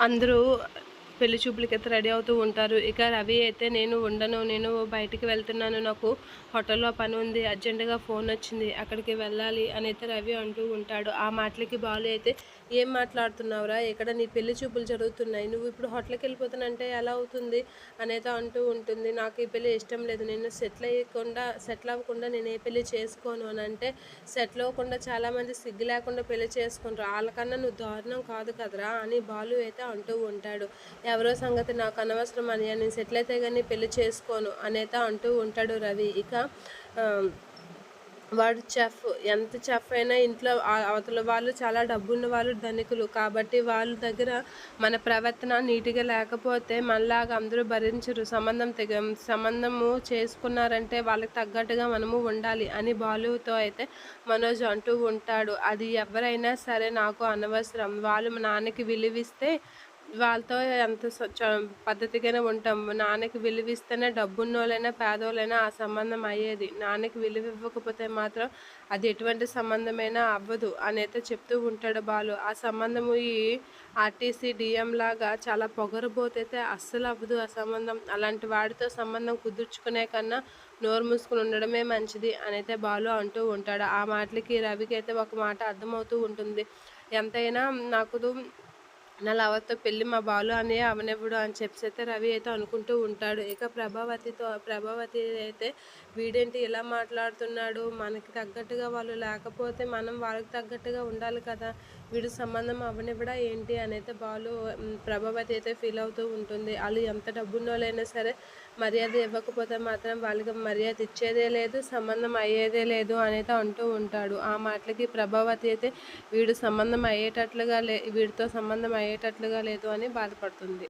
అందరూ పెళ్ళి చూపులకి అయితే రెడీ అవుతూ ఉంటారు. ఇక రవి అయితే నేను ఉండను నేను బయటికి వెళ్తున్నాను నాకు హోటల్లో పని ఉంది అర్జెంటుగా ఫోన్ వచ్చింది అక్కడికి వెళ్ళాలి అని అయితే రవి అంటూ ఉంటాడు. ఆ మాటలకి బాలు అయితే ఏం మాట్లాడుతున్నావురా? ఇక్కడ నీ పెళ్ళి చూపులు జరుగుతున్నాయి? నువ్వు ఇప్పుడు హోటల్కి వెళ్ళిపోతానంటే ఎలా అవుతుంది? అనేది అంటూ ఉంటుంది. నాకు ఈ పెళ్ళి ఇష్టం లేదు. నేను సెటిల్ అయ్యకుండా సెటిల్ అవ్వకుండా నేను ఏ పెళ్ళి చేసుకోను? అని అంటే సెటిల్ అవ్వకుండా చాలామంది సిగ్గు లేకుండా పెళ్ళి చేసుకుంటారు. వాళ్ళకన్నా నువ్వు దారుణం కాదు కదరా? అని బాలు అయితే అంటూ ఉంటాడు. ఎవరో సంగతి నాకు అనవసరం అని నేను సెటిల్ అయితే కానీ పెళ్ళి చేసుకోను అనేత అంటూ ఉంటాడు రవి. ఇక వాడు చెఫ్ ఎంత చెఫ్ అయినా ఇంట్లో అవతల వాళ్ళు చాలా డబ్బున్న వాళ్ళు ధనికులు. కాబట్టి వాళ్ళ దగ్గర మన ప్రవర్తన నీట్గా లేకపోతే మనలాగా అందరూ భరించరు. సంబంధం తెగ సంబంధము చేసుకున్నారంటే వాళ్ళకి తగ్గట్టుగా మనము ఉండాలి అని బాలుతో అయితే మనోజ్ అంటూ ఉంటాడు. అది ఎవరైనా సరే నాకు అనవసరం. వాళ్ళు మా నాన్నకి విలువిస్తే వాళ్ళతో ఎంత పద్ధతిగానే ఉంటాం. నాన్నకి విలువిస్తేనే డబ్బున్నోళ్ళైనా పేదోళ్ళైనా ఆ సంబంధం అయ్యేది. నాన్నకి విలువ ఇవ్వకపోతే మాత్రం అది ఎటువంటి సంబంధమైనా అవ్వదు అని అయితే చెప్తూ ఉంటాడు బాలు. ఆ సంబంధము ఈ ఆర్టీసీ డిఎం లాగా చాలా పొగరబోతైతే అస్సలు అవ్వదు ఆ సంబంధం. అలాంటి వాడితో సంబంధం కుదుర్చుకునే కన్నా నోరు మూసుకుని ఉండడమే మంచిది అని అయితే బాలు అంటూ ఉంటాడు. ఆ మాటలకి రవికి అయితే ఒక మాట అర్థమవుతూ ఉంటుంది. ఎంతైనా నాకు నా లవర్తో పెళ్ళి మా బాలు అని అవనెవ్వడు అని చెప్పి అయితే రవి అయితే అనుకుంటూ ఉంటాడు. ఇక ప్రభావతితో ప్రభావతి అయితే వీడేంటి ఇలా మాట్లాడుతున్నాడు? మనకి తగ్గట్టుగా వాళ్ళు లేకపోతే మనం వాళ్ళకి తగ్గట్టుగా ఉండాలి కదా. వీడు సంబంధం అవనివ్వడా ఏంటి అని అయితే బాలు ప్రభావతి అయితే ఫీల్ అవుతూ ఉంటుంది. వాళ్ళు ఎంత డబ్బున్నోళ్ళైనా సరే మర్యాద ఇవ్వకపోతే మాత్రం వాళ్ళకి మర్యాద ఇచ్చేదే లేదు సంబంధం అయ్యేదే లేదు అనేది అంటూ ఉంటాడు. ఆ మాటలకి ప్రభావతి అయితే వీడు సంబంధం అయ్యేటట్లుగా లే వీడితో సంబంధం అయ్యేటట్లుగా లేదు అని బాధపడుతుంది.